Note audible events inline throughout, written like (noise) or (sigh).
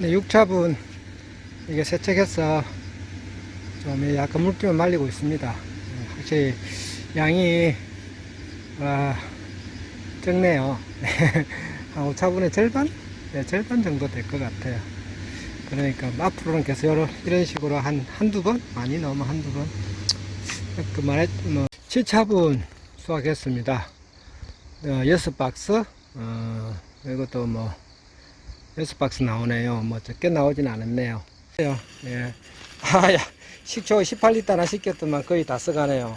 네, 6차분 이게 세척해서 좀 약간 물기만 말리고 있습니다. 네, 확실히 양이 와, 적네요. (laughs) 한 5차분의 절반? 네, 절반 정도 될 것 같아요. 그러니까 앞으로는 계속 이런, 식으로 한, 한두 번? 많이 넘어 한두 번? 그 말했, 뭐, 7차분 수확했습니다. 어, 여섯 박스, 어, 이것도 뭐, 여섯 박스 나오네요. 뭐, 적게 나오진 않았네요. 예. 아, 야, 식초 18리터나 시켰더만 거의 다 써가네요.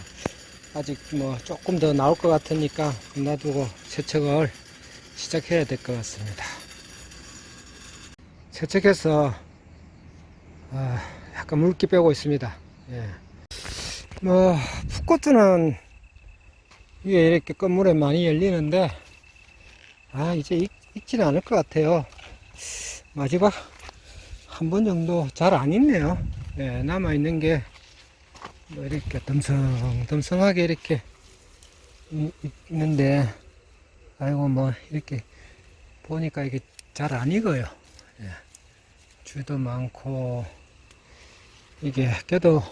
아직 뭐, 조금 더 나올 것 같으니까 놔두고 세척을 시작해야 될 것 같습니다. 세척해서, 아, 약간 물기 빼고 있습니다. 예. 뭐, 풋고트는 위에 이렇게 건물에 많이 열리는데, 아, 이제 익, 익지는 않을 것 같아요. 마지막 한 번 정도 잘안 익네요. 예, 남아있는 게, 뭐 이렇게 덤성, 덤성하게 이렇게 이- 있는데, 아이고, 뭐, 이렇게 보니까 이게 잘 안 익어요. 예. 줄도 많고, 이게, 그래도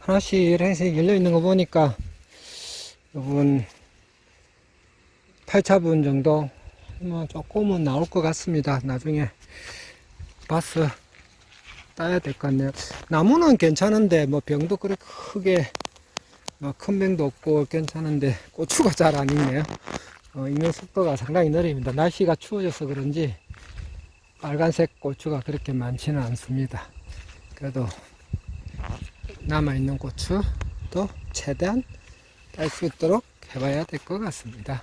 하나씩 이렇게 열려 있는 거 보니까, 요번 8차분 정도 뭐 조금은 나올 것 같습니다. 나중에 봐서 따야 될 것 같네요. 나무는 괜찮은데 뭐 병도 그렇게 크게 뭐큰 병도 없고 괜찮은데 고추가 잘 안 익네요. 어, 익는 속도가 상당히 느립니다. 날씨가 추워져서 그런지 빨간색 고추가 그렇게 많지는 않습니다. 그래도 남아있는 고추도 최대한 딸 수 있도록 해봐야 될 것 같습니다.